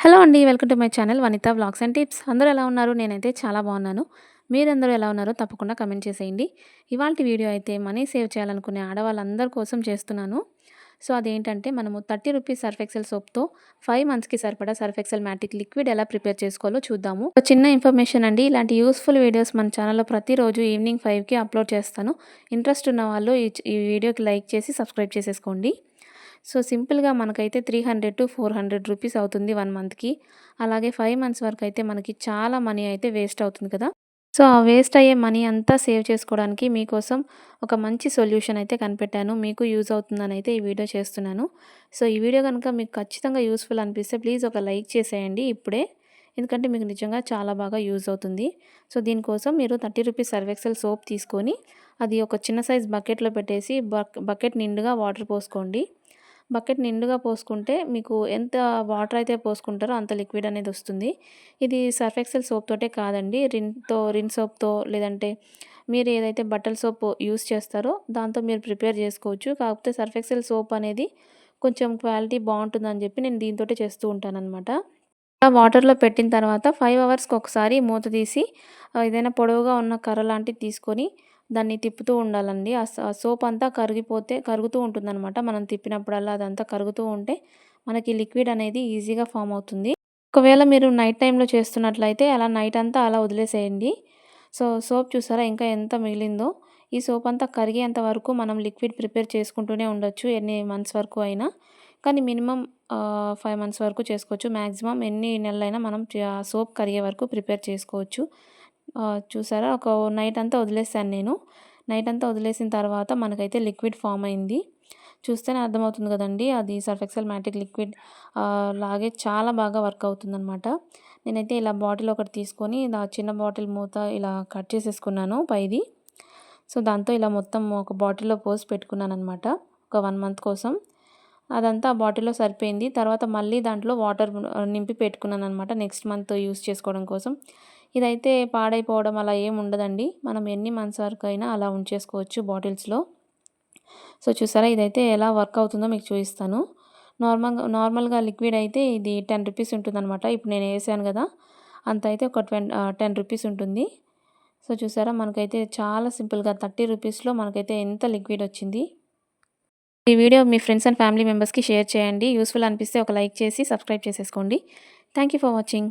Hello అండి. Welcome to my channel Vanitha vlogs and tips. అందరూ ఎలా ఉన్నారు? నేనైతే చాలా బాగున్నాను. మీరందరూ ఎలా ఉన్నారో తప్పకుండా కమెంట్ చేసేయండి. ఇవాళ వీడియో అయితే మనీ సేవ్ చేయాలనుకునే ఆడవాళ్ళందరి కోసం చేస్తున్నాను. సో, అదేంటంటే మనము థర్టీ రూపీస్ సర్ఫ్ ఎక్సెల్ సోప్‌తో ఫైవ్ మంత్స్‌కి సరిపడా సర్ఫ్ ఎక్సెల్ మ్యాటిక్ లిక్విడ్ ఎలా ప్రిపేర్ చేసుకోవాలో చూద్దాము. ఒక చిన్న ఇన్ఫర్మేషన్ అండి. ఇలాంటి యూస్‌ఫుల్ వీడియోస్ మన ఛానల్‌లో ప్రతిరోజు ఈవినింగ్ ఫైవ్కి అప్లోడ్ చేస్తాను. ఇంట్రెస్ట్ ఉన్న వాళ్ళు ఈ ఈ వీడియోకి లైక్ చేసి సబ్స్క్రైబ్ చేసేసుకోండి. సో, సింపుల్‌గా మనకైతే 300-400 రూపీస్ అవుతుంది వన్ మంత్‌కి. అలాగే ఫైవ్ మంత్స్ వరకు అయితే మనకి చాలా మనీ అయితే వేస్ట్ అవుతుంది కదా! సో, ఆ వేస్ట్ అయ్యే మనీ అంతా సేవ్ చేసుకోవడానికి మీకోసం ఒక మంచి సొల్యూషన్ అయితే కనిపెట్టాను. మీకు యూజ్ అవుతుందని అయితే ఈ వీడియో చేస్తున్నాను. సో, ఈ వీడియో కనుక మీకు ఖచ్చితంగా యూస్ఫుల్ అనిపిస్తే ప్లీజ్ ఒక లైక్ చేసేయండి ఇప్పుడే. ఎందుకంటే మీకు నిజంగా చాలా బాగా యూజ్ అవుతుంది. సో, దీనికోసం మీరు థర్టీ రూపీస్ సర్వెక్సెల్ సోప్ తీసుకొని అది ఒక చిన్న సైజ్ బకెట్‌లో పెట్టేసి బక్ బకెట్ నిండుగా వాటర్ పోసుకోండి. బకెట్ నిండుగా పోసుకుంటే మీకు ఎంత వాటర్ అయితే పోసుకుంటారో అంత లిక్విడ్ అనేది వస్తుంది. ఇది సర్ఫ్ ఎక్సెల్ సోప్ తోటే కాదండి. రిన్‌తో రిన్ సోప్‌తో లేదంటే మీరు ఏదైతే బట్టల సోప్ యూజ్ చేస్తారో దాంతో మీరు ప్రిపేర్ చేసుకోవచ్చు. కాకపోతే సర్ఫ్ ఎక్సెల్ సోప్ అనేది కొంచెం క్వాలిటీ బాగుంటుందని చెప్పి నేను దీనితోటే చేస్తూ ఉంటాననమాట. వాటర్‌లో పెట్టిన తర్వాత ఫైవ్ అవర్స్‌కి ఒకసారి మూత తీసి ఏదైనా పొడవుగా ఉన్న కర్ర లాంటిది తీసుకొని దాన్ని తిప్పుతూ ఉండాలండి. ఆ సోప్ అంతా కరిగిపోతే కరుగుతూ ఉంటుందన్నమాట మనం తిప్పినప్పుడల్లా అదంతా కరుగుతూ ఉంటే మనకి లిక్విడ్ అనేది ఈజీగా ఫామ్ అవుతుంది. ఒకవేళ మీరు నైట్ టైంలో చేస్తున్నట్లయితే అలా నైట్ అంతా అలా వదిలేసేయండి. సో, సోప్ చూసారా ఇంకా ఎంత మిగిలిందో. ఈ సోప్ అంతా కరిగేంత వరకు మనం లిక్విడ్ ప్రిపేర్ చేసుకుంటూనే ఉండొచ్చు. ఎన్ని మంత్స్ వరకు అయినా. కానీ మినిమమ్ ఫైవ్ మంత్స్ వరకు చేసుకోవచ్చు. మ్యాక్సిమం ఎన్ని నెలలైనా మనం సోప్ కరిగే వరకు ప్రిపేర్ చేసుకోవచ్చు. చూసారా ఒక నైట్ అంతా వదిలేసాను నేను. నైట్ అంతా వదిలేసిన తర్వాత మనకైతే లిక్విడ్ ఫామ్ అయింది. చూస్తేనే అర్థమవుతుంది కదండీ! అది సర్ఫ్ ఎక్సెల్ మ్యాటిక్ లిక్విడ్ లాగే చాలా బాగా వర్క్ అవుతుందనమాట. నేనైతే ఇలా బాటిల్ ఒకటి తీసుకొని నా చిన్న బాటిల్ మూత ఇలా కట్ చేసేసుకున్నాను పైది. సో, దాంతో ఇలా మొత్తం ఒక బాటిల్‌లో పోసి పెట్టుకున్నాను అనమాట ఒక వన్ మంత్ కోసం. అదంతా ఆ బాటిల్‌లో సరిపోయింది. తర్వాత మళ్ళీ దాంట్లో వాటర్ నింపి పెట్టుకున్నాను అనమాట నెక్స్ట్ మంత్ యూజ్ చేసుకోవడం కోసం. ఇదైతే పాడైపోవడం అలా ఏమి ఉండదండి. మనం ఎన్ని మంత్స్ వరకు అయినా అలా ఉంచేసుకోవచ్చు బాటిల్స్‌లో. సో, చూసారా ఇదైతే ఎలా వర్క్ అవుతుందో మీకు చూపిస్తాను. నార్మల్‌గా నార్మల్‌గా లిక్విడ్ అయితే ఇది 10 రూపీస్ ఉంటుందన్నమాట ఇప్పుడు నేను వేసాను కదా! అంత అయితే ఒక ట్వెన్ టెన్ రూపీస్ ఉంటుంది. సో, చూసారా మనకైతే చాలా సింపుల్‌గా 30 రూపీస్‌లో మనకైతే ఎంత లిక్విడ్ వచ్చింది. ఈ వీడియో మీ ఫ్రెండ్స్ అండ్ ఫ్యామిలీ మెంబర్స్‌కి షేర్ చేయండి. యూస్ఫుల్ అనిపిస్తే ఒక లైక్ చేసి సబ్స్క్రైబ్ చేసేసుకోండి. Thank you for watching.